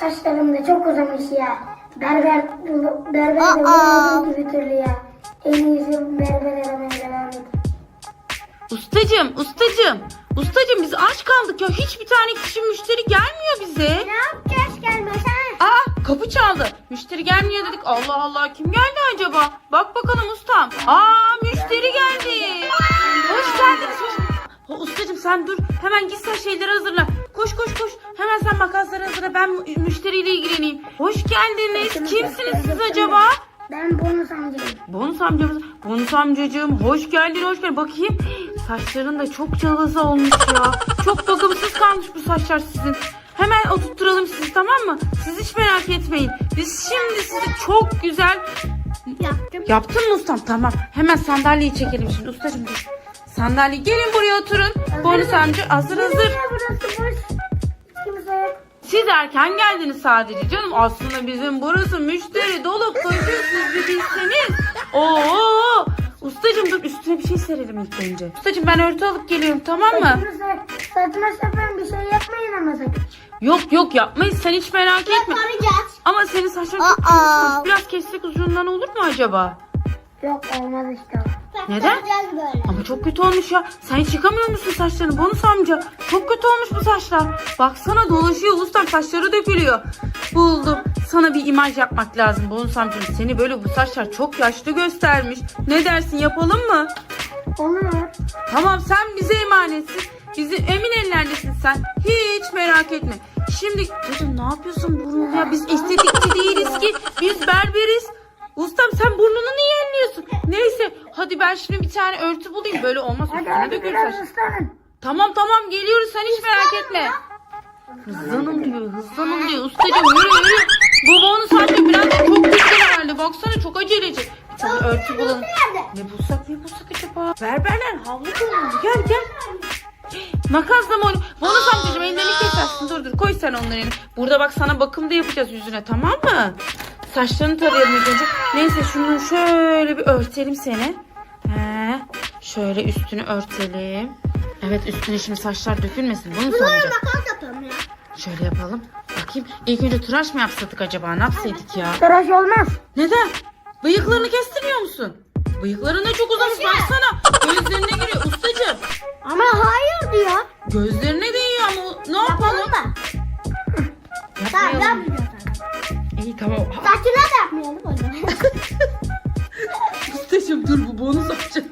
Saçlarım da çok uzamış ya. Berber, berber de bulamadım gibi türlü ya. En iyisi berber aramaya devam edeyim. Ustacım, ustacım. Ustacım biz aç kaldık ya. Hiçbir tane kişi müşteri gelmiyor bize. Ne yapacağız gelmesen? Aa kapı çaldı. Müşteri gelmiyor dedik. Allah Allah kim geldi acaba? Bak bakalım ustam. Aa müşteri geldi. Hoş geldiniz. Hoş... Ha, ustacım sen dur. Hemen git sen şeyleri hazırla. Koş koş koş. Hemen sen makasları hazırla. Ben mü- müşteriyle ilgileneyim. Hoş geldiniz. Kimsiniz siz acaba? Ben bonus amcayım. Bonus amcamız. Bonus amcacığım hoş geldin hoş geldin. Bakayım. Saçların da çok çalısı olmuş ya. Çok bakımsız kalmış bu saçlar sizin. Hemen oturtturalım sizi tamam mı? Siz hiç merak etmeyin. Biz şimdi sizi çok güzel Yaptım. Yaptın mı ustam? Tamam. Hemen sandalyeyi çekelim şimdi. Ustacığım dur. Sandalye gelin buraya oturun. Bonus amca hazır hazır. Burası boş. Siz erken geldiniz sadece canım. Aslında bizim burası müşteri dolu koşuyor siz bir bilseniz. Oo! Ustacığım dur üstüne bir şey serelim ilk önce. Ustacığım ben örtü alıp geliyorum tamam mı? Saçma sapan bir şey yapmayın ama sakın. Yok yok yapmayız sen hiç merak etme. Arayacağız. Ama senin saçların çok Aa. Biraz kessek ucundan olur mu acaba? Yok olmaz işte. Neden? Böyle. Ama çok kötü olmuş ya. Sen hiç yıkamıyor musun saçlarını Bonus amca? Çok kötü olmuş bu saçlar. Baksana dolaşıyor ustam saçları dökülüyor. Buldum. Sana bir imaj yapmak lazım Bonus amcam. Seni böyle bu saçlar çok yaşlı göstermiş. Ne dersin yapalım mı? Olur. Tamam sen bize emanetsin. Bizim emin ellerdesin sen. Hiç merak etme. Şimdi çocuğum ne yapıyorsun burnunu ya? Biz estetikçi değiliz ki. Biz berberiz. Ustam sen burnunu niye enliyorsun? Neyse hadi ben şimdi bir tane örtü bulayım. Böyle olmaz. Hadi Üstüne hadi dökülür biraz saç. ıslanın. Tamam tamam geliyoruz sen hiç merak etme. Hızlanın diyor hızlanın diyor. Ustacığım yürü yürü. Bu bonus amca biraz da çok güzel herhalde. Baksana çok aceleci. Bir tane örtü bulalım. Ne bulsak ne bulsak acaba? Berberler havlu kullandı. Gel gel. Makasla mı oynuyor? Bonus amcacığım ellerini kesersin. Dur dur koy sen onları eline. Burada bak sana bakım da yapacağız yüzüne tamam mı? Saçlarını tarayalım ilk önce. Neyse şunu şöyle bir örtelim seni. He, şöyle üstünü örtelim. Evet üstüne şimdi saçlar dökülmesin. Bonus amca. Makas yapalım ya. Şöyle yapalım. Bakayım. İlk önce tıraş mı yapsadık acaba? Ne yapsaydık ya? Tıraş olmaz. Neden? Bıyıklarını kestirmiyor musun? Bıyıkların da çok uzamış baksana. Gözlerine giriyor ustacığım. Ama hayır diyor. Gözlerine değiyor ama ne yapalım? Yapalım mı? Tamam Yapmayalım. İyi tamam. Saçına da yapmayalım o zaman. Ustacığım dur bu bonus olacak.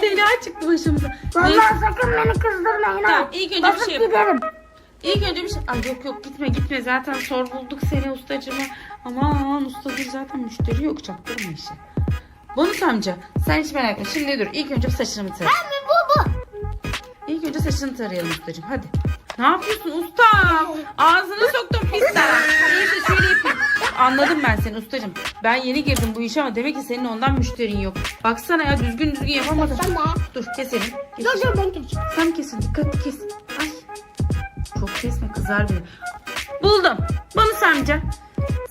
Fena çıktı başımıza. Neyse. Vallahi sakın beni kızdırmayın ha. Tamam, ilk önce bir Basıp şey yap- giderim. İlk önce bir şey... Ay yok yok gitme gitme zaten sor bulduk seni ustacığıma. Aman usta dur zaten müşteri yok çaktırma işi. Bonus amca sen hiç merak etme. Şimdi dur ilk önce bir saçını bir tara. Ben mi bu bu? İlk önce saçını tarayalım ustacığım hadi. Ne yapıyorsun usta? Ağzını soktum pis sana. Neyse şöyle yapayım. Anladım ben seni ustacığım. Ben yeni girdim bu işe ama demek ki senin ondan müşterin yok. Baksana ya düzgün düzgün yapamadın. De. Dur keselim. Dur ben geçeyim. Sen kesin dikkatli kes. Ay. Çok kesme kızar beni. Buldum. Bonus amca.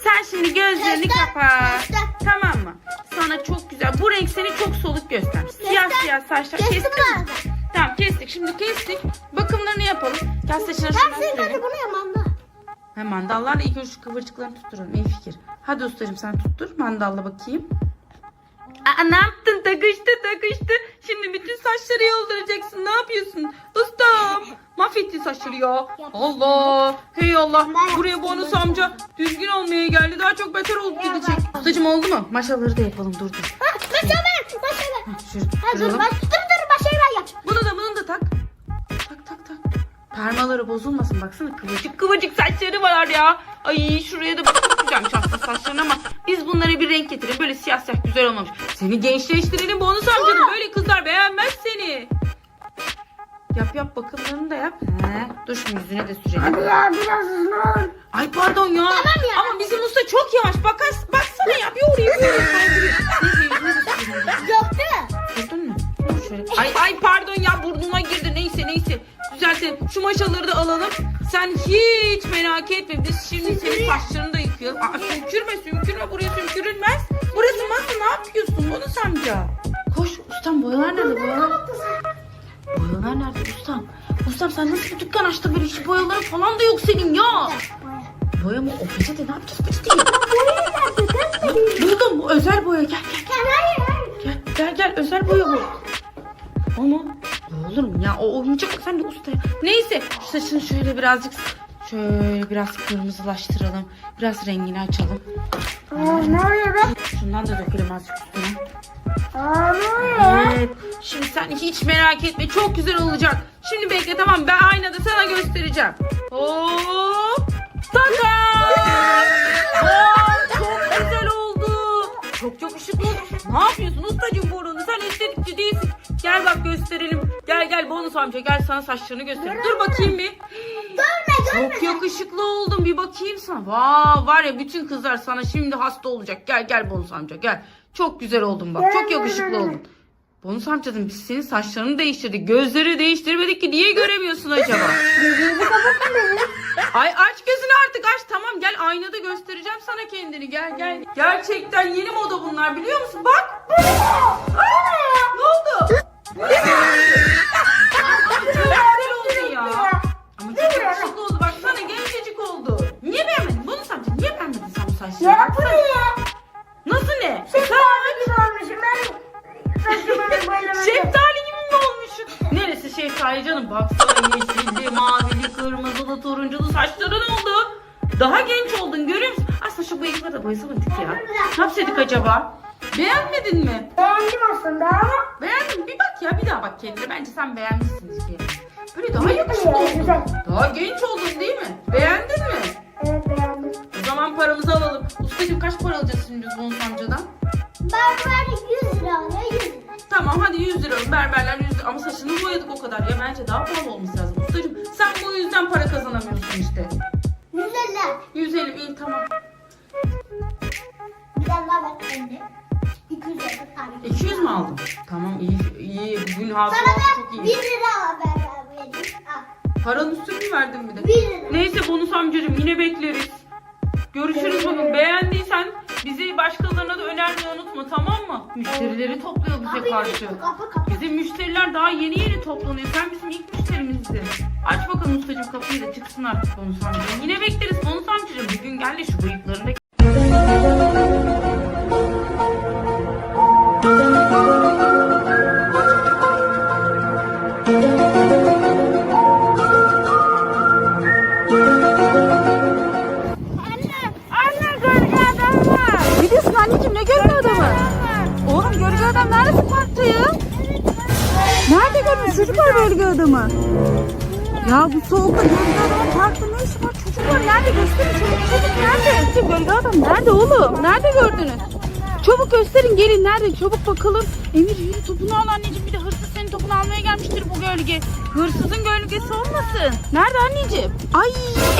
Sen şimdi gözlerini Göster, kapa. göster. Tamam mı? Sana çok güzel. Bu renk seni çok soluk göstermiş. Siyah siyah saçlar. Kestim ben. Tamam kestik. Şimdi kestik. Bakımlarını yapalım. Gel saçına Ben şuradan senin hadi sürelim. bunu yamanda. He mandallarla ilk önce şu kıvırcıklarını tutturalım. İyi fikir. Hadi ustacığım sen tuttur. Mandalla bakayım. Aa, ne yaptın? Takıştı takıştı. Şimdi bütün saçları yolduracaksın. Ne yapıyorsun? Ustam. Mahvettin saçları ya. Allah. Hey Allah. Ben Buraya bonus ben amca düzgün olmaya geldi. Daha çok beter olup gidecek. Ustacığım oldu mu? Maşaları da yapalım. Dur dur. Ha, Şöyle Ha, dur, tutturalım. baş, dur dur başa ver yap. Bunu Parmaları bozulmasın baksana kıvırcık kıvırcık saçları var ya. Ay şuraya da bak çok güzelmiş aslında saçların ama biz bunlara bir renk getirelim. Böyle siyah siyah güzel olmamış. Seni gençleştirelim bonus amcanın böyle kızlar beğenmez seni. Yap yap bakımlarını da yap. He, dur şimdi yüzüne de sürelim. Hadi ya biraz hızlı olun. Ay pardon ya. ya. Ama bizim usta çok yavaş. Bak, baksana ya bir oraya bir oraya kaydırıyor. Neyse yüzüne de sürelim. Döktü. Gördün mü? Şöyle. Ay ay pardon ya Düzeltelim. Şu maşaları da alalım. Sen hiç merak etme. Biz şimdi senin saçlarını da yıkayalım. Aa, sümkürme sümkürme. Buraya sümkürülmez. Burası masa ne yapıyorsun? Bonus amca. Koş ustam boyalar nerede boyalar? Boyalar nerede ustam? Ustam sen nasıl bir dükkan açtın böyle hiç boyaları falan da yok senin ya. Boya mı? O peçete ne yapacağız peçeteyi? Buldum bu özel boya gel gel. Hayır hayır. Gel gel gel özel boya bu. Ama mu ya o oyuncak sen de usta. Neyse şu saçını şöyle birazcık şöyle biraz kırmızılaştıralım. Biraz rengini açalım. Aa, ne oluyor be? Şundan da dökelim azıcık üstüne. Aa, ne oluyor? Evet. Şimdi sen hiç merak etme. Çok güzel olacak. Şimdi bekle tamam ben aynada sana göstereceğim. Hop. Tada! Aa, çok güzel oldu. Çok yakışıklı oldu. Ne yapıyorsun ustacığım burnunu? Gel bak gösterelim. Gel gel bonus amca gel sana saçlarını göstereyim. Dur bakayım bir. Görme Çok yakışıklı oldun bir bakayım sana. Vaa var ya bütün kızlar sana şimdi hasta olacak. Gel gel bonus amca gel. Çok güzel oldun bak. Çok yakışıklı oldun. Bonus amcacığım biz senin saçlarını değiştirdik. Gözleri değiştirmedik ki niye göremiyorsun acaba? Gözünüzü kapatın dedim. Ay aç gözünü artık aç. Tamam gel aynada göstereceğim sana kendini. Gel gel. Gerçekten yeni moda bunlar biliyor musun? Bak. Aa, ne oldu? Oldu ya. Ama çok yakışıklı oldu. Baksana gencecik oldu. Niye beğenmedin? Bonus amca niye beğenmedin sen bu saçları? Ya ya? Nasıl ne? Şeftali gibi olmuşum. Şeftali gibi mi? Neresi şeftali canım? Baksana yeşilli, mavili, kırmızılı, turunculu saçların oldu. Daha genç oldun görüyor musun? Aslında şu bıyıkları da boyasamadık ya. Ne yapsaydık acaba? Beğenmedin mi? Beğendim aslında ama. Beğendin mi? Bir bak ya bir daha bak kendine. Bence sen beğenmişsindir ki. Böyle daha yakışıklı ya, oldun. güzel. Daha genç oldun değil mi? Beğendin mi? Evet beğendim. O zaman paramızı alalım. Ustacığım kaç para alacağız şimdi biz bonus amcadan? Berber 100 lira alıyor 100 lira. Tamam hadi 100 lira berberler 100 lira ama saçını boyadık o kadar ya bence daha pahalı olması lazım. Ustacığım sen bu yüzden para kazanamıyorsun işte. 150. 150 iyi tamam. Tamam iyi iyi bugün hasılatı çok da 1 iyi. lira vereyim. Al. Paranın üstünü mü verdin bir de? 1 lira. Neyse bonus amcacığım yine bekleriz. Görüşürüz bugün. Beğendiysen bizi başkalarına da önermeyi unutma tamam mı? Müşterileri topluyor bize karşı. Kapı kapı. Bizim müşteriler daha yeni yeni toplanıyor. Sen bizim ilk müşterimizdin. Aç bakalım ustacığım kapıyı da çıksın artık bonus amcacığım. Yine bekleriz bonus amcacığım. Bir gün gel de şu bıyıklarını Ya bu soğukta gölge adamı parkta ne işi var? Çocuklar nerede gösterin çabuk çabuk nerede? Bizim gölge adam nerede oğlum? Nerede gördünüz? Çabuk gösterin gelin nerede çabuk bakalım. Emir yürü topunu al anneciğim bir de hırsız senin topunu almaya gelmiştir bu gölge. Hırsızın gölgesi olmasın. Nerede anneciğim? Ay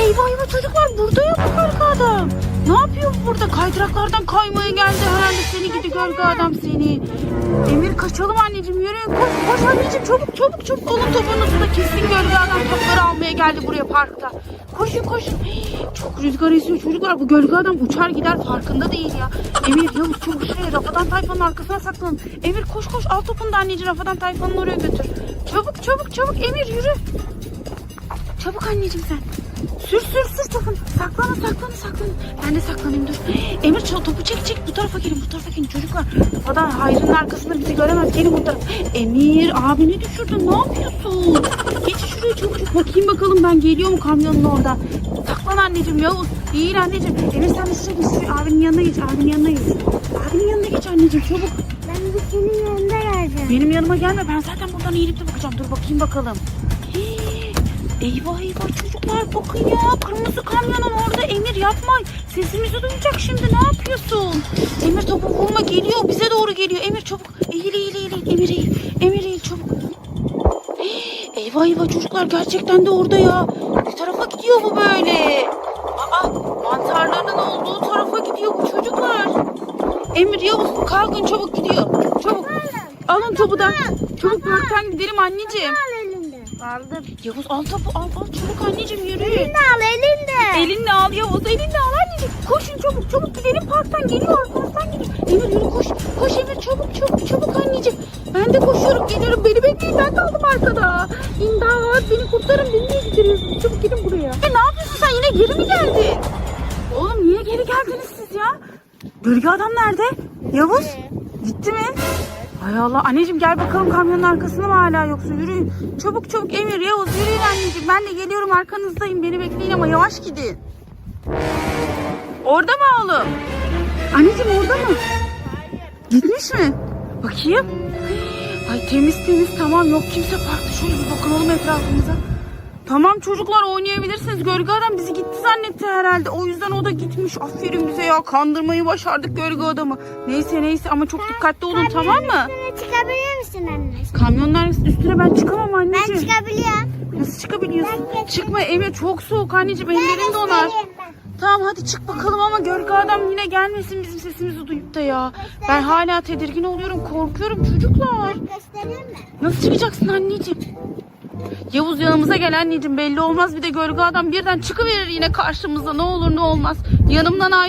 eyvah eyvah çocuklar burada yok bu gölge adam. Ne yapıyor burada? Kaydıraklardan kaymaya geldi herhalde seni gidi gölge adam seni. Emir kaçalım anneciğim yürüyün koş koş anneciğim çabuk çabuk çabuk olun topunuzu da kesin gölge adam topları almaya geldi buraya parkta. Koşun koşun. Çok rüzgar esiyor çocuklar bu gölge adam uçar gider farkında değil ya. Emir Yavuz çabuk şuraya Rafadan Tayfan'ın arkasına saklanın. Emir koş koş al topunu da anneciğim Rafadan Tayfan'ın oraya götür. Çabuk çabuk çabuk Emir yürü. Çabuk anneciğim sen. Sür sür sür topunu. Saklanın saklanın saklanın. Ben de saklanayım dur. Emir topu çek çek bu tarafa gelin bu tarafa gelin çocuklar. Rafadan Hayrı'nın arkasında bizi göremez. Gelin bu tarafa. Emir abini düşürdün ne yapıyorsun? Geç şuraya çabuk. Bakayım bakalım ben geliyor mu kamyonun orada. Saklan anneciğim Yavuz. Değil anneciğim. Emir sen de şuraya geç. Şuraya abinin yanına geç. Abinin yanına geç. Abinin yanına geç anneciğim çabuk. Ben de senin yanında geleceğim. Benim yanıma gelme. Ben zaten buradan eğilip de bakacağım. Dur bakayım bakalım. Eyvah eyvah çocuklar bakın ya. Kırmızı kamyonun orada. Emir yapma. Sesimizi duyacak şimdi. Ne yapıyorsun? Emir topu vurma geliyor. Bize doğru geliyor. Emir çabuk. Eğil eğil eğil. Emir eğil. Emir eğil çabuk. Hii, Eyvah eyvah çocuklar gerçekten de orada ya. Bir tarafa gidiyor bu böyle. Aa mantarların olduğu tarafa gidiyor bu çocuklar. Emir Yavuz kalkın çabuk gidiyor. Çabuk. Alın topu da. Çabuk parktan gidelim anneciğim. Aldım. Yavuz al tabu al al çabuk anneciğim yürü. Elinde al elinde. Elinle al Yavuz elinle al anneciğim. Koşun çabuk çabuk gidelim parktan geliyor parktan geliyor. Emir yürü koş koş Emir çabuk çabuk çabuk anneciğim. Ben de koşuyorum geliyorum beni bekleyin ben kaldım arkada. İmdat beni kurtarın beni niye gidiyorsunuz çabuk gelin buraya. E, ne yapıyorsun sen yine geri mi geldin? Oğlum niye geri geldiniz siz ya? Gölge adam nerede? Yavuz? Gitti mi? Hay Allah anneciğim gel bakalım kamyonun arkasında mı hala yoksa yürüyün. Çabuk çabuk Emir Yavuz yürüyün anneciğim ben de geliyorum arkanızdayım beni bekleyin ama yavaş gidin. Orada mı oğlum? Anneciğim orada mı? Gitmiş mi? Bakayım. Ay temiz temiz tamam yok kimse parkta şöyle bir bakalım etrafımıza. Tamam çocuklar oynayabilirsiniz. Gölge adam bizi gitti zannetti herhalde. O yüzden o da gitmiş. Aferin bize ya. Kandırmayı başardık gölge adamı. Neyse neyse ama çok dikkatli olun tamam mı? Üstüne çıkabilir misin anne? Kamyonların üstüne ben çıkamam Ben anneciğim. çıkabiliyorum. Nasıl çıkabiliyorsun? Ben geçeyim. Çıkma Emre çok soğuk anneciğim. Ellerin donar. göstereyim ben. Tamam hadi çık bakalım ama gölge adam yine gelmesin bizim sesimizi duyup da ya. Ben hala tedirgin oluyorum. Korkuyorum çocuklar. Göstereyim mi? Nasıl çıkacaksın anneciğim? Yavuz yanımıza gel anneciğim belli olmaz. Bir de gölge adam birden çıkıverir yine karşımıza. Ne olur ne olmaz. Yanımdan ayrı